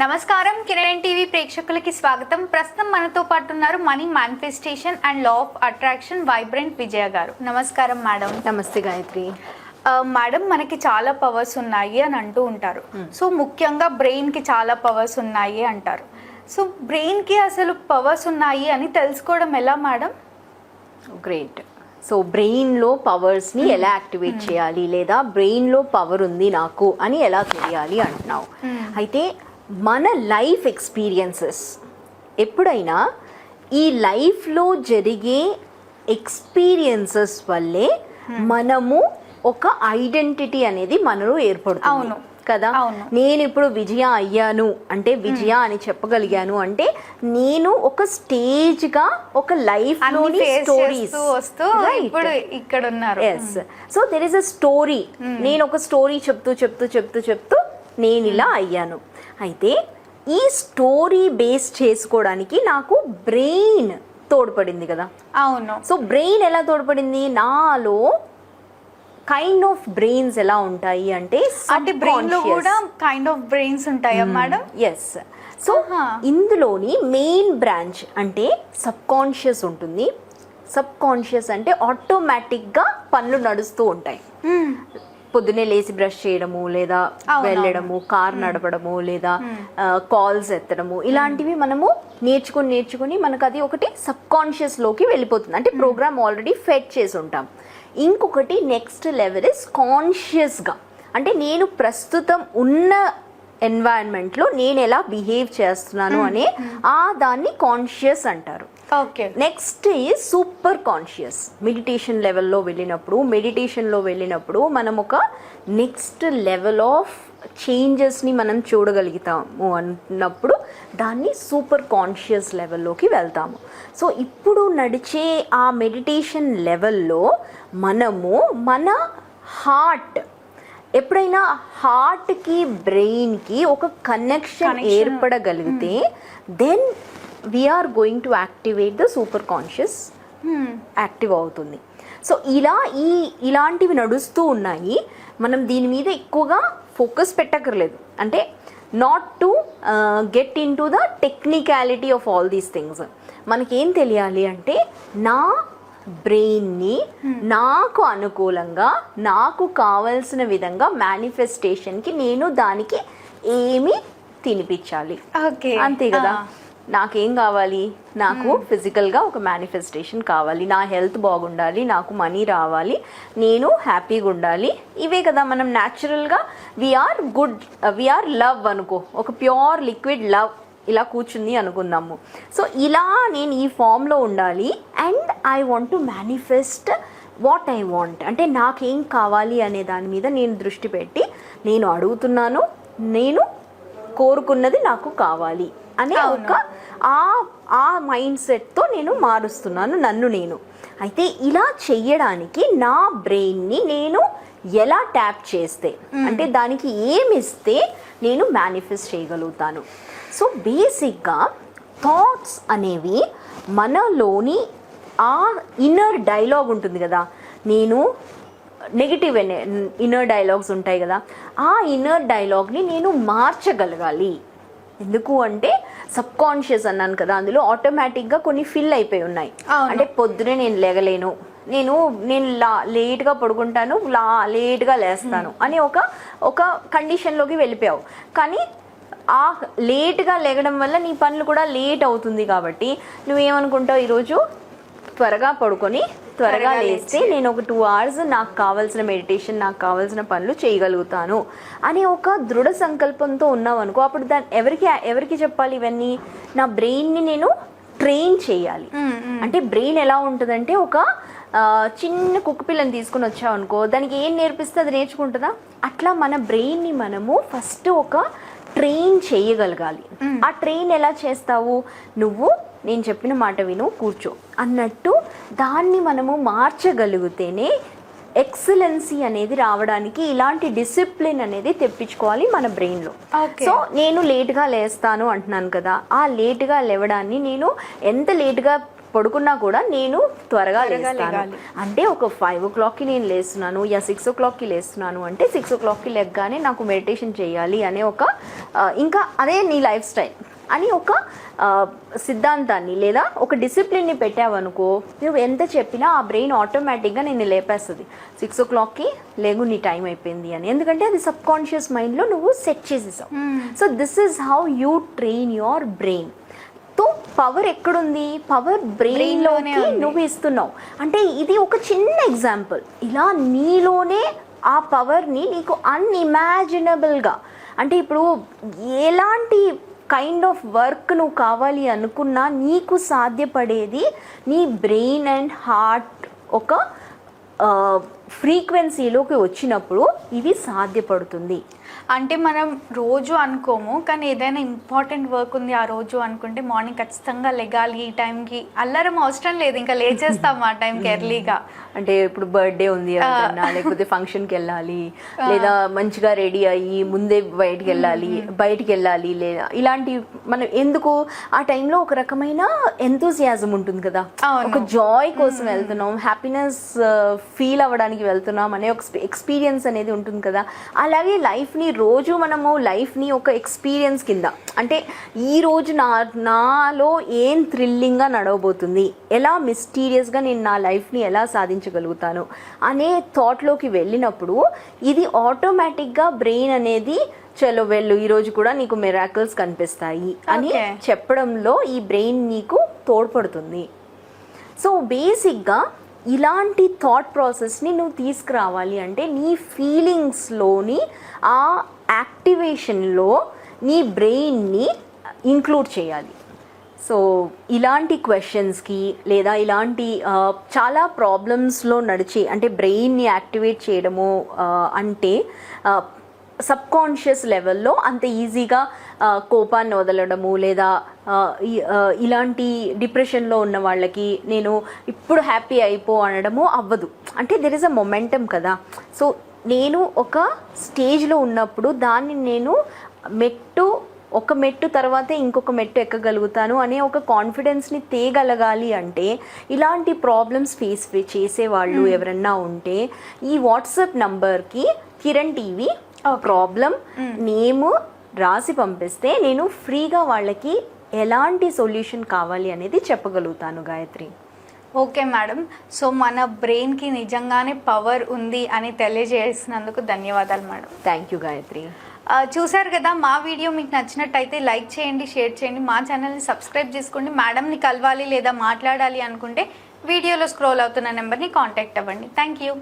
నమస్కారం. కిరణ్ టీవీ ప్రేక్షకులకి స్వాగతం. ప్రస్తుతం మనతో పాటు ఉన్నారు money manifestation and law of attraction vibrant Vijaya గారు. నమస్కారం మేడం. నమస్తే గాయత్రి. మేడం మనకి చాలా పవర్స్ ఉన్నాయి అని అంటూ ఉంటారు. సో ముఖ్యంగా బ్రెయిన్కి చాలా పవర్స్ ఉన్నాయి అంటారు. సో బ్రెయిన్కి అసలు పవర్స్ ఉన్నాయి అని తెలుసుకోవడం ఎలా మేడం? గ్రేట్ సో బ్రెయిన్లో పవర్స్ని ఎలా యాక్టివేట్ చేయాలి లేదా బ్రెయిన్లో పవర్ ఉంది నాకు అని ఎలా తెలియాలి అంటున్నావు. అయితే మన లైఫ్ ఎక్స్పీరియన్సెస్. ఎప్పుడైనా ఈ లైఫ్లో జరిగే ఎక్స్పీరియన్సెస్ వల్లే మనము ఒక ఐడెంటిటీ అనేది మనలో ఏర్పడుతుంది. అవును. కదా. నేను ఇప్పుడు విజయ అయ్యాను. అంటే విజయ అని చెప్పగలిగాను అంటే నేను ఒక స్టేజ్గా ఒక లైఫ్లోని స్టోరీస్ వస్తూ ఇప్పుడు ఇక్కడ ఉన్నారు yes so there is a story నేను ఒక స్టోరీ చెప్తూ చెప్తూ చెప్తూ చెప్తూ నేను ఇలా అయ్యాను. అయితే ఈ స్టోరీ బేస్ చేసుకోవడానికి నాకు బ్రెయిన్ తోడ్పడింది కదా. అవును. సో బ్రెయిన్ ఎలా తోడ్పడింది? నాలో కైండ్ ఆఫ్ బ్రెయిన్స్ ఎలా ఉంటాయి అంటే అంటే బ్రెయిన్లో కూడా కైండ్ ఆఫ్ బ్రెయిన్స్ ఉంటాయా మేడం ఎస్ సో. ఇందులోని మెయిన్ బ్రాంచ్ అంటే సబ్ కాన్షియస్ ఉంటుంది. సబ్ కాన్షియస్ అంటే ఆటోమేటిక్గా పనులు నడుస్తూ ఉంటాయి. పొద్దునే లేచి బ్రష్ చేయడము లేదా వెళ్ళడము కార్ నడపడము లేదా కాల్స్ ఎత్తడము. ఇలాంటివి మనము నేర్చుకుని నేర్చుకుని మనకు అది ఒకటి సబ్ కాన్షియస్లోకి వెళ్ళిపోతుంది. అంటే ప్రోగ్రామ్ ఆల్రెడీ ఫెట్ చేసి ఉంటాం. ఇంకొకటి నెక్స్ట్ లెవెల్ ఇస్ కాన్షియస్గా అంటే నేను ప్రస్తుతం ఉన్న ఎన్వైరన్మెంట్లో నేను ఎలా బిహేవ్ చేస్తున్నాను అనే ఆ దాన్ని కాన్షియస్ అంటారు. Okay. Next is super conscious meditation లెవెల్లో వెళ్ళినప్పుడు మెడిటేషన్లో వెళ్ళినప్పుడు మనం ఒక నెక్స్ట్ లెవెల్ ఆఫ్ చేంజెస్ని మనం చూడగలుగుతాము అన్నప్పుడు దాన్ని సూపర్ కాన్షియస్ లెవెల్లోకి వెళ్తాము. సో ఇప్పుడు నడిచే ఆ మెడిటేషన్ లెవెల్లో మనము మన హార్ట్ ఎప్పుడైనా హార్ట్కి బ్రెయిన్కి ఒక connection. ఏర్పడగలిగితే then we're going to activate the super conscious active అవుతుంది. సో ఇలా ఈ ఇలాంటివి నడుస్తూ ఉన్నాయి. మనం దీని మీద ఎక్కువగా ఫోకస్ పెట్టక్కర్లేదు. అంటే not to get into the technicality of all these things మనకేం తెలియాలి అంటే నా బ్రెయిన్ని నాకు అనుకూలంగా నాకు కావలసిన విధంగా మేనిఫెస్టేషన్కి నేను దానికి ఏమి తినిపించాలి. ఓకే. అంతే కదా? నాకేం కావాలి? నాకు ఫిజికల్గా ఒక మేనిఫెస్టేషన్ కావాలి. నా హెల్త్ బాగుండాలి నాకు మనీ రావాలి నేను హ్యాపీగా ఉండాలి. ఇవే కదా మనం న్యాచురల్గా వీఆర్ గుడ్ వీఆర్ లవ్ అనుకో. ఒక ప్యూర్ లిక్విడ్ లవ్ ఇలా కూర్చుంది అనుకుందాము. సో ఇలా నేను ఈ ఫామ్లో ఉండాలి and I want to manifest what I want అంటే నాకేం కావాలి అనే దాని మీద నేను దృష్టి పెట్టి నేను అడుగుతున్నాను నేను కోరుకున్నది నాకు కావాలి. అనే. ఒక ఆ ఆ మైండ్ సెట్తో నేను మారుస్తున్నాను నన్ను నేను. అయితే ఇలా చెయ్యడానికి నా బ్రెయిన్ని నేను ఎలా ట్యాప్ చేస్తే అంటే దానికి ఏమి ఇస్తే నేను మేనిఫెస్ట్ చేయగలుగుతాను. సో బేసిక్గా థాట్స్ అనేవి మనలోని ఆ ఇన్నర్ డైలాగ్ ఉంటుంది కదా నేను నెగిటివ్ ఇన్నర్ డైలాగ్స్ ఉంటాయి కదా ఆ ఇన్నర్ డైలాగ్ని నేను మార్చగలగాలి. ఎందుకు అంటే సబ్ కాన్షియస్ అన్నాను కదా అందులో ఆటోమేటిక్గా కొన్ని ఫిల్ అయిపోయి ఉన్నాయి. అంటే పొద్దునే నేను లేగలేను. నేను నేను లా లేట్గా పడుకుంటాను లా లేట్గా లేస్తాను అని ఒక ఒక కండిషన్లోకి వెళ్ళిపోయావు. కానీ ఆ లేట్గా లేగడం వల్ల నీ పనులు కూడా లేట్ అవుతుంది కాబట్టి నువ్వేమనుకుంటావు ఈరోజు? త్వరగా పడుకొని త్వరగా లేస్తే నేను ఒక టూ అవర్స్ నాకు కావాల్సిన మెడిటేషన్ నాకు కావాల్సిన పనులు చేయగలుగుతాను అనే ఒక దృఢ సంకల్పంతో ఉన్నావు అనుకో అప్పుడు దాన్ని ఎవరికి ఎవరికి చెప్పాలి ఇవన్నీ? నా బ్రెయిన్ని నేను ట్రైన్ చేయాలి. అంటే బ్రెయిన్ ఎలా ఉంటుందంటే ఒక చిన్న కుక్క పిల్లని తీసుకుని వచ్చావు అనుకో దానికి ఏం నేర్పిస్తే అది నేర్చుకుంటుందా? అట్లా మన బ్రెయిన్ని మనము ఫస్ట్ ఒక ట్రైన్ చేయగలగాలి. ఆ ట్రైన్ ఎలా చేస్తావు? నువ్వు నేను చెప్పిన మాట విను కూర్చో. అన్నట్టు దాన్ని మనము మార్చగలిగితేనే ఎక్సలెన్సీ అనేది రావడానికి ఇలాంటి డిసిప్లిన్ అనేది తెప్పించుకోవాలి మన బ్రెయిన్లో. సో నేను లేట్గా లేస్తాను అంటున్నాను కదా. ఆ లేట్గా లేవడాన్ని నేను ఎంత లేట్గా పడుకున్నా కూడా నేను త్వరగా లేస్తాను. అంటే ఒక ఫైవ్ ఓ క్లాక్కి నేను లేస్తున్నాను యా సిక్స్ ఓ క్లాక్కి లేస్తున్నాను అంటే సిక్స్ ఓ క్లాక్కి లెగ్గానే నాకు మెడిటేషన్ చేయాలి అనే ఒక ఇంకా అదే నీ లైఫ్ స్టైల్ అని ఒక సిద్ధాంతాన్ని లేదా ఒక డిసిప్లిన్ని పెట్టావనుకో నువ్వు ఎంత చెప్పినా ఆ బ్రెయిన్ ఆటోమేటిక్గా నేను లేపేస్తుంది. సిక్స్ ఓ క్లాక్కి లేగు నీ టైం అయిపోయింది అని. ఎందుకంటే అది సబ్ కాన్షియస్ మైండ్లో నువ్వు set చేసేసావు. So this is how you train your brain తో పవర్ ఎక్కడుంది? పవర్ బ్రెయిన్లోనే Brain లోనే ఉంది. నువ్వు ఇస్తున్నావు అంటే ఇది ఒక చిన్న ఎగ్జాంపుల్ ఇలా నీలోనే ఆ పవర్ని నీకు అన్ఇమాజినబుల్గా అంటే ఇప్పుడు ఎలాంటి కైండ్ ఆఫ్ వర్క్ నువ్వు కావాలి అనుకున్నా నీకు సాధ్యపడేది నీ బ్రెయిన్ అండ్ హార్ట్ ఒక ఫ్రీక్వెన్సీలోకి వచ్చినప్పుడు ఇది సాధ్యపడుతుంది. అంటే మనం రోజు అనుకోము కానీ ఏదైనా ఇంపార్టెంట్ వర్క్ ఉంది ఆ రోజు అనుకుంటే మార్నింగ్ ఖచ్చితంగా లెగాలి ఈ టైంకి అల్లరం అవసరం లేదు ఇంకా లేచేస్తాం ఆ టైంకి ఎర్లీగా. అంటే ఇప్పుడు బర్త్డే ఉంది లేకపోతే ఫంక్షన్కి వెళ్ళాలి లేదా మంచిగా రెడీ అయ్యి ముందే బయటికి వెళ్ళాలి బయటికి వెళ్ళాలి లేదా ఇలాంటి మనం ఎందుకు ఆ టైంలో ఒక రకమైన ఎంతూసియాజం ఉంటుంది కదా. ఒక జాయ్ కోసం వెళ్తున్నాం హ్యాపీనెస్ ఫీల్ అవ్వడానికి వెళ్తున్నాం అనే ఒక ఎక్స్పీరియన్స్ అనేది ఉంటుంది కదా. అలాగే లైఫ్ని రోజు మనము లైఫ్ని ఒక ఎక్స్పీరియన్స్ కింద అంటే ఈ రోజు నా నాలో ఏం థ్రిల్లింగ్గా నడవబోతుంది ఎలా మిస్టీరియస్గా నేను నా లైఫ్ని ఎలా సాధించగలుగుతాను అనే థాట్లోకి వెళ్ళినప్పుడు ఇది ఆటోమేటిక్గా బ్రెయిన్ అనేది చలో వెళ్ళు ఈరోజు కూడా నీకు మిరాకిల్స్ కనిపిస్తాయి అని చెప్పడంలో ఈ బ్రెయిన్ నీకు తోడ్పడుతుంది. సో బేసిక్గా ఇలాంటి థాట్ ప్రాసెస్ని నువ్వు తీసుకురావాలి అంటే నీ ఫీలింగ్స్లోని ఆ యాక్టివేషన్లో నీ బ్రెయిన్ని ఇంక్లూడ్ చేయాలి. సో ఇలాంటి క్వశ్చన్స్కి లేదా ఇలాంటి చాలా ప్రాబ్లమ్స్లో నడిచి అంటే బ్రెయిన్ని యాక్టివేట్ చేయడము అంటే సబ్ కాన్షియస్ లెవెల్లో అంత ఈజీగా కోపాన్ని వదలడము లేదా ఇలాంటి డిప్రెషన్లో ఉన్న వాళ్ళకి నేను ఇప్పుడు హ్యాపీ అయిపో అనడము అవ్వదు. అంటే దెర్ ఇస్ అ మొమెంటం కదా. సో నేను ఒక స్టేజ్లో ఉన్నప్పుడు దాన్ని నేను మెట్టు ఒక మెట్టు తర్వాతే ఇంకొక మెట్టు ఎక్కగలుగుతాను అనే ఒక కాన్ఫిడెన్స్ని తేగలగాలి అంటే ఇలాంటి ప్రాబ్లమ్స్ ఫేస్ చేసేవాళ్ళు ఎవరన్నా ఉంటే ఈ వాట్సాప్ నంబర్కి కిరణ్ టీవీ ప్రాబ్లం నేము రాసి పంపిస్తే నేను ఫ్రీగా వాళ్ళకి ఎలాంటి సొల్యూషన్ కావాలి అనేది చెప్పగలుగుతాను గాయత్రి. Okay madam. సో మన బ్రెయిన్కి నిజంగానే పవర్ ఉంది అని తెలియజేసినందుకు ధన్యవాదాలు మేడం. Thank you Gayatri. ఆ, చూశారు కదా మా వీడియో మీకు నచ్చినట్టయితే లైక్ చేయండి షేర్ చేయండి. మా ఛానల్ని సబ్స్క్రైబ్ చేసుకోండి. మేడంని కలవాలి లేదా మాట్లాడాలి అనుకుంటే వీడియోలో స్క్రోల్ అవుతున్న నెంబర్ని కాంటాక్ట్ అవ్వండి. Thank you